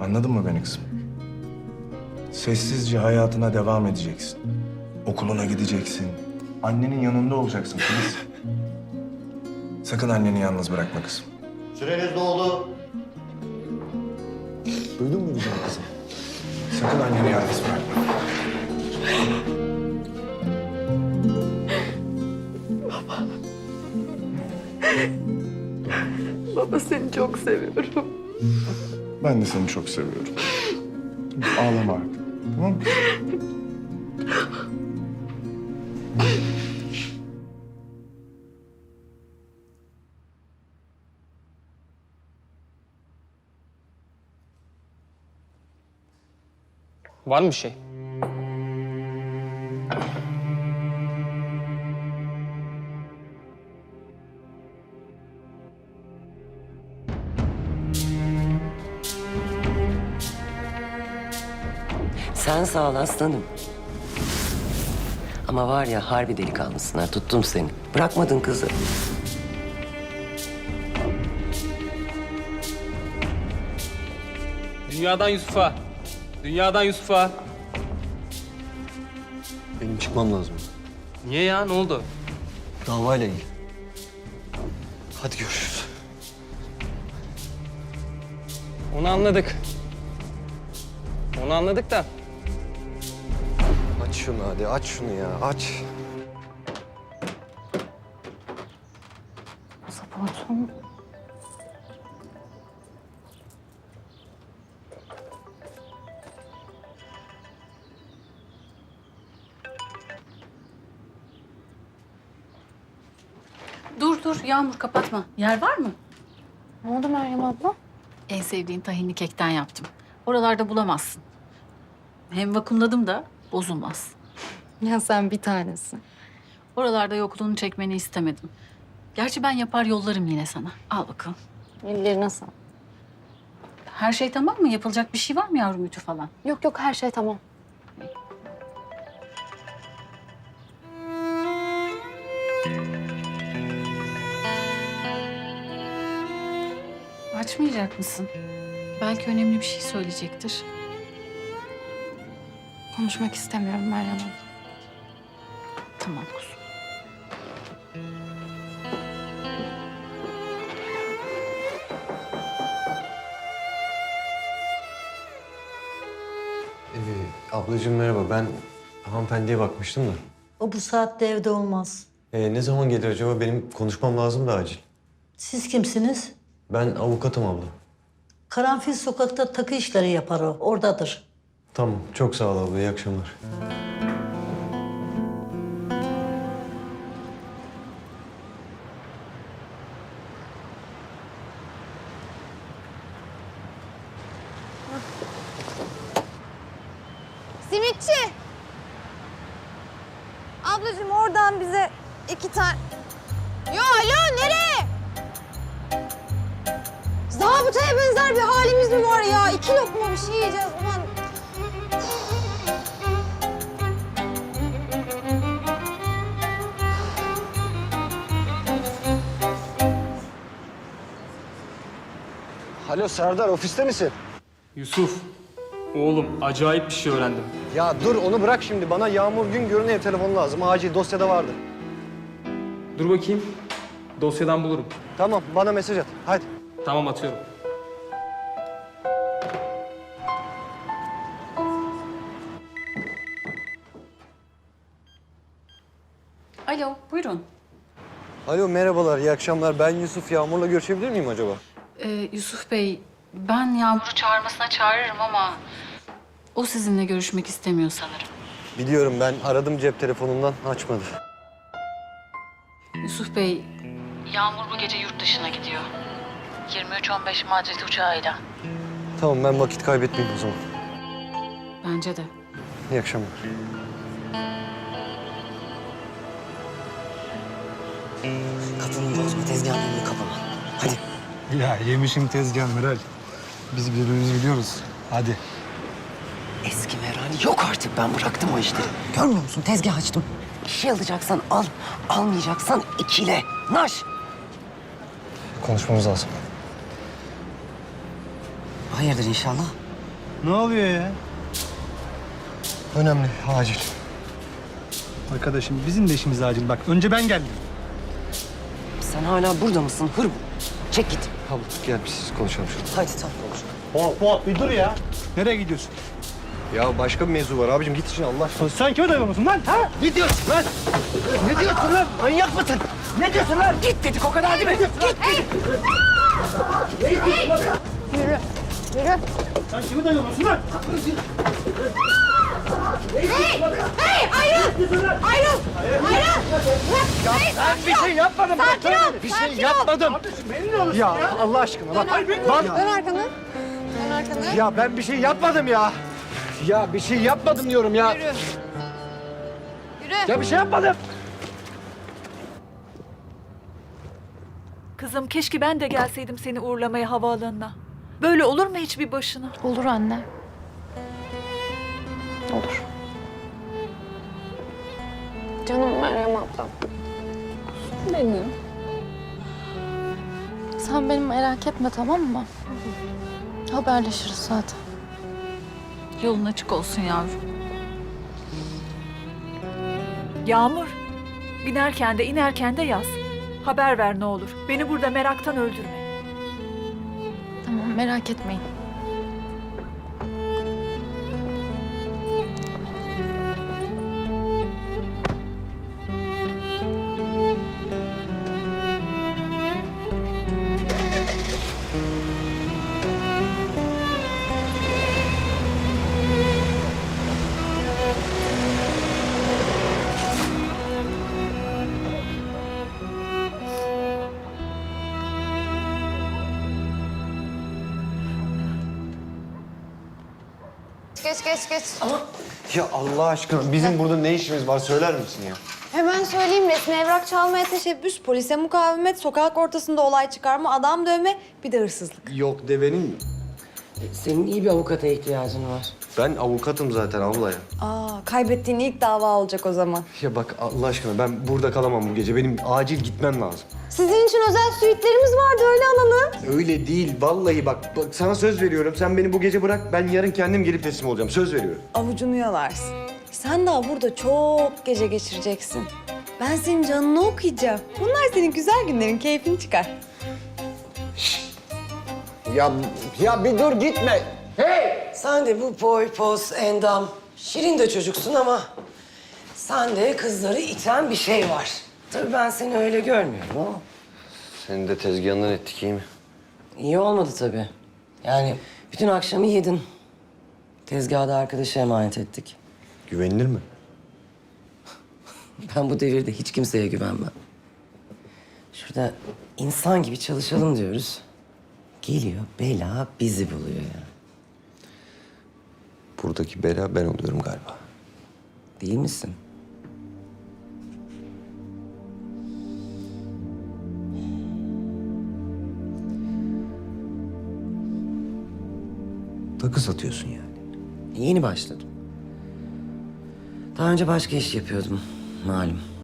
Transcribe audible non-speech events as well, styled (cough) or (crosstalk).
Anladın mı beni kızım? Sessizce hayatına devam edeceksin. Okuluna gideceksin. Annenin yanında olacaksın Filiz. Sakın anneni yalnız bırakma kızım. Süreniz doldu. Duydun mu güzel kızım? Sakın anneni yalnız bırakma. Baba seni çok seviyorum. Ben de seni çok seviyorum. Ağlama artık. Tamam mı? Var mı bir şey? Sen sağ ol aslanım. Ama var ya harbi delikanlısın ha. Tuttum seni. Bırakmadın kızı. Dünyadan Yusuf'a. Dünyadan Yusuf'a. Benim çıkmam lazım. Niye ya? Ne oldu? Davayla ilgili. Hadi görüşürüz. Onu anladık. Onu anladık da. Şunu hadi aç şunu ya aç. Pasaportum. Dur dur Yağmur kapatma. Yer var mı? Ne oldu Meryem abla? En sevdiğin tahinli kekten yaptım. Oralarda bulamazsın. Hem vakumladım da bozulmaz. Ya sen bir tanesin. Oralarda yokluğunu çekmeni istemedim. Gerçi ben yapar yollarım yine sana. Al bakalım. Ellerine sağ. Her şey tamam mı? Yapılacak bir şey var mı yavrum ütü falan? Yok yok her şey tamam. Açmayacak mısın? Belki önemli bir şey söyleyecektir. Konuşmak istemiyorum Meryem abla. Tamam kuzum. Ee, ablacığım merhaba ben hanımefendiye bakmıştım da. O bu saatte evde olmaz. Ee, ne zaman gelir acaba? Benim konuşmam lazım da acil. Siz kimsiniz? Ben avukatım abla. Karanfil sokakta takı işleri yapar o. Oradadır. Tamam çok sağ ol abla iyi akşamlar. Simitçi. Ablacığım oradan bize iki tane... Yo alo nereye? Zabıtaya benzer bir halimiz mi var ya? İki lokma bir şey yiyeceğiz ulan. Alo Serdar ofiste misin? Yusuf. Oğlum acayip bir şey öğrendim. Ya dur onu bırak şimdi. Bana Yağmur Güngör'ün ev telefonu lazım. Acil dosyada vardı. Dur bakayım. Dosyadan bulurum. Tamam bana mesaj at. Hadi. Tamam atıyorum. Alo, buyurun. Alo merhabalar iyi akşamlar. Ben Yusuf Yağmur'la görüşebilir miyim acaba? Ee, Yusuf Bey, ben Yağmur'u çağırmasına çağırırım ama... ...o sizinle görüşmek istemiyor sanırım. Biliyorum ben aradım cep telefonundan açmadı. Yusuf Bey, Yağmur bu gece yurt dışına gidiyor. 23-15 Madrid uçağıyla. Tamam ben vakit kaybetmeyeyim o zaman. Bence de. İyi akşamlar. Kapının bozma tezgahın önünü kapama. Hadi. Ya yemişim tezgahı Meral. Biz birbirimizi biliyoruz. Hadi. Eski Meral yok artık ben bıraktım o işleri. Görmüyor musun tezgah açtım. Bir şey alacaksan al, almayacaksan ikile. Naş. Konuşmamız lazım. Hayırdır inşallah? Ne oluyor ya? Önemli, acil. Arkadaşım bizim de işimiz acil. Bak önce ben geldim. Sen hala burada mısın? Hır bu. Çek git. Abla gel biz siz konuşalım şurada. Hadi tamam konuşalım. Hop hop bir dur ya. Nereye gidiyorsun? Ya başka bir mevzu var abicim git şimdi Allah aşkına. Sen kime dayanıyorsun lan? Ha? Ne diyorsun lan? Ne diyorsun lan? Manyak mısın? Ne diyorsun lan? Git dedik o kadar değil mi? Git dedik. Sen kime dayanıyorsun lan? Ben bir şey yapmadım. Sakin ol. Bir şey yapmadım. Ya Allah aşkına bak. Bak Dön arkanı. Dön arkanı. ya ben bir şey yapmadım ya. Ya bir şey yapmadım diyorum ya. Yürü. Yürü. Ya bir şey yapmadım. Kızım keşke ben de gelseydim seni uğurlamaya havaalanına. Böyle olur mu hiçbir başına? Olur anne. Canım Meryem ablam. Benim. Sen beni merak etme tamam mı? Haberleşiriz zaten. Yolun açık olsun yavrum. Yağmur, binerken de inerken de yaz. Haber ver ne olur. Beni burada meraktan öldürme. Tamam merak etmeyin. Geç geç geç. Ya Allah aşkına bizim burada ne işimiz var söyler misin ya? Hemen söyleyeyim resmi evrak çalmaya teşebbüs, polise mukavemet, sokak ortasında olay çıkarma, adam dövme, bir de hırsızlık. Yok devenin. Senin iyi bir avukata ihtiyacın var. Ben avukatım zaten abla ya. Aa, kaybettiğin ilk dava olacak o zaman. Ya bak Allah aşkına ben burada kalamam bu gece. Benim acil gitmem lazım. Sizin için özel suitlerimiz vardı öyle alalım. Öyle değil vallahi bak, bak sana söz veriyorum. Sen beni bu gece bırak ben yarın kendim gelip teslim olacağım. Söz veriyorum. Avucunu yalarsın. Sen daha burada çok gece geçireceksin. Ben senin canını okuyacağım. Bunlar senin güzel günlerin keyfini çıkar. Ya ya bir dur gitme. Sen de bu boy, poz, endam. Şirin de çocuksun ama... ...sen de kızları iten bir şey var. Tabii ben seni öyle görmüyorum ama... Seni de tezgahından ettik iyi mi? ...iyi olmadı tabii. Yani bütün akşamı yedin. Tezgahı da arkadaşa emanet ettik. Güvenilir mi? (laughs) Ben bu devirde hiç kimseye güvenmem. Şurada insan gibi çalışalım diyoruz. Geliyor bela bizi buluyor ya. Buradaki bela ben oluyorum galiba. Değil misin? Takı satıyorsun yani. Yeni başladım. Daha önce başka iş yapıyordum malum.